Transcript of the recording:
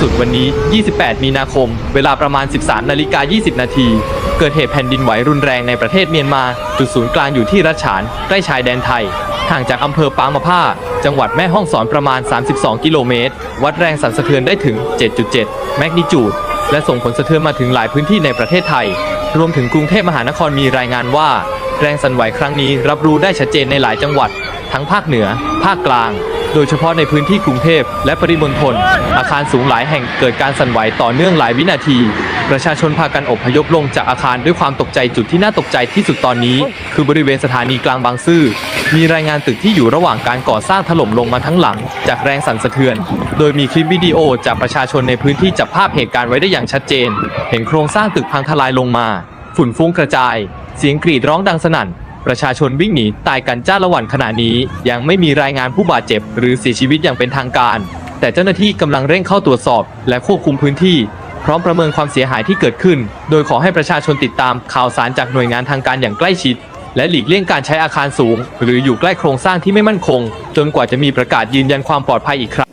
สุดวันนี้ 28 มีนาคม เวลาประมาณ 13 นาฬิกา 20 นาที เกิดเหตุแผ่นดินไหวรุนแรงในประเทศเมียนมา จุดศูนย์กลางอยู่ที่รัชฉาน ใกล้ชายแดนไทย ห่างจากอำเภอปางมะผ้า จังหวัดแม่ฮ่องสอนประมาณ 32 กิโลเมตร วัดแรงสั่นสะเทือนได้ถึง 7.7 แมกนิจูด และส่งผลสะเทือนมาถึงหลายพื้นที่ในประเทศไทย รวมถึงกรุงเทพมหานครมีรายงานว่า แรงสั่นไหวครั้งนี้รับรู้ได้ชัดเจนในหลายจังหวัด ทั้งภาคเหนือ ภาคกลาง โดยเฉพาะในพื้นที่กรุงเทพและปริมณฑลอาคารสูงหลายแห่งเกิดการสั่นไหวต่อเนื่องหลายวินาที ประชาชนพากันอบพยพลงจากอาคารด้วยความตกใจจุดที่น่าตกใจที่สุดตอนนี้ คือบริเวณสถานีกลางบางซื่อมีรายงานตึกที่อยู่ระหว่างการก่อสร้างถล่มลงมาทั้งหลัง จากแรงสั่นสะเทือน โดยมีคลิปวิดีโอจากประชาชนในพื้นที่จับภาพเหตุการณ์ไว้ได้อย่างชัดเจน เห็นโครงสร้างตึกพังทลายลงมา ฝุ่นฟุ้งกระจาย เสียงกรีดร้องดังสนั่น ประชาชนวิ่งหนีตายกันจ้าละวันขณะนี้ ยังไม่มีรายงานผู้บาดเจ็บ หรือเสียชีวิตอย่างเป็นทางการ แต่เจ้าหน้าที่กำลังเร่งเข้าตรวจสอบ และควบคุมพื้นที่ พร้อมประเมินความเสียหายที่เกิดขึ้น โดยขอให้ประชาชนติดตามข่าวสารจากหน่วยงานทางการอย่างใกล้ชิด และหลีกเลี่ยงการใช้อาคารสูง หรืออยู่ใกล้โครงสร้างที่ไม่มั่นคง จนกว่าจะมีประกาศยืนยันความปลอดภัยอีกครั้ง